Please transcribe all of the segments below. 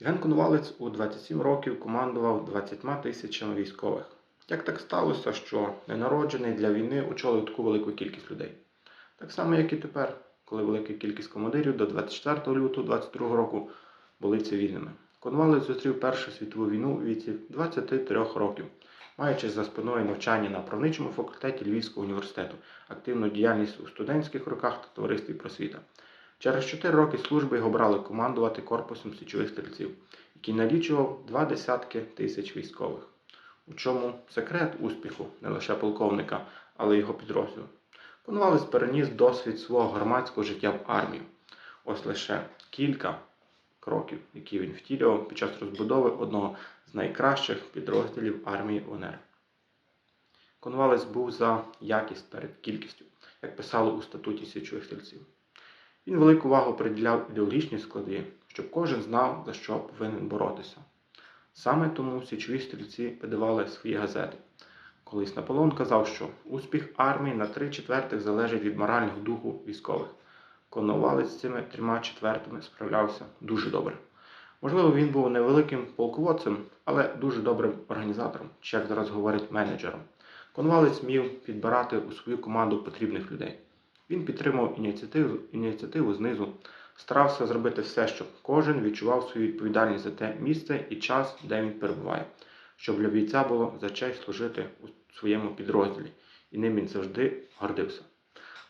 Євген Конвалець у 27 років командував 20 тисячами військових. Як так сталося, що ненароджений для війни очолив таку велику кількість людей? Так само, як і тепер, коли велика кількість командирів до 24 лютого 22 року були цивільними. Конвалець зустрів Першу світову війну у віці 23 років, маючи за спиною навчання на правничому факультеті Львівського університету, активну діяльність у студентських роках та товаристві просвіта. Через 4 роки служби його брали командувати корпусом січових стрільців, який налічував два десятки тисяч військових. У чому секрет успіху не лише полковника, але й його підрозділу. Конвалець переніс досвід свого громадського життя в армію. Ось лише кілька кроків, які він втілював під час розбудови одного з найкращих підрозділів армії УНР. Конвалець був за якість перед кількістю, як писало у статуті січових стрільців. Він велику увагу приділяв ідеологічній складі, щоб кожен знав, за що повинен боротися. Саме тому січові стрільці видавали свої газети. Колись Наполеон казав, що успіх армії на три четвертих залежить від морального духу військових. Конновалець з цими трьома четвертими справлявся дуже добре. Можливо, він був невеликим полководцем, але дуже добрим організатором, чи як зараз говорять менеджером. Конвалець міг підбирати у свою команду потрібних людей. Він підтримував ініціативу, ініціативу знизу, старався зробити все, щоб кожен відчував свою відповідальність за те місце і час, де він перебуває, щоб для бійця було за честь служити у своєму підрозділі, і ним він завжди гордився.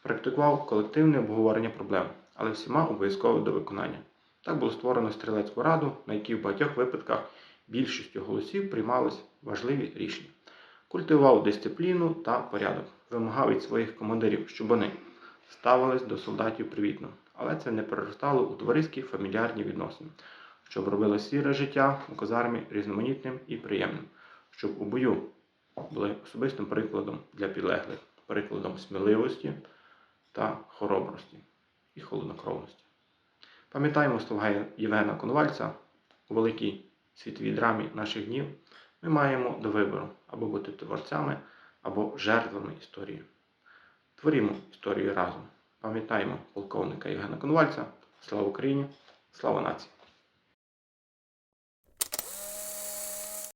Практикував колективне обговорення проблем, але всіма обов'язково до виконання. Так було створено стрілецьку раду, на якій в багатьох випадках більшістю голосів приймались важливі рішення. Культивував дисципліну та порядок, вимагав від своїх командирів, щоб вони ставились до солдатів привітно, але це не переростало у товариські фамільярні відносини, щоб робило сіре життя у казармі різноманітним і приємним, щоб у бою були особистим прикладом для підлеглих, прикладом сміливості та хоробрості і холоднокровності. Пам'ятаємо слова Євгена Конвальця у великій світовій драмі наших днів. Ми маємо до вибору або бути творцями, або жертвами історії. Творімо історію разом. Пам'ятаємо полковника Євгена Конвальця. Слава Україні! Слава нації!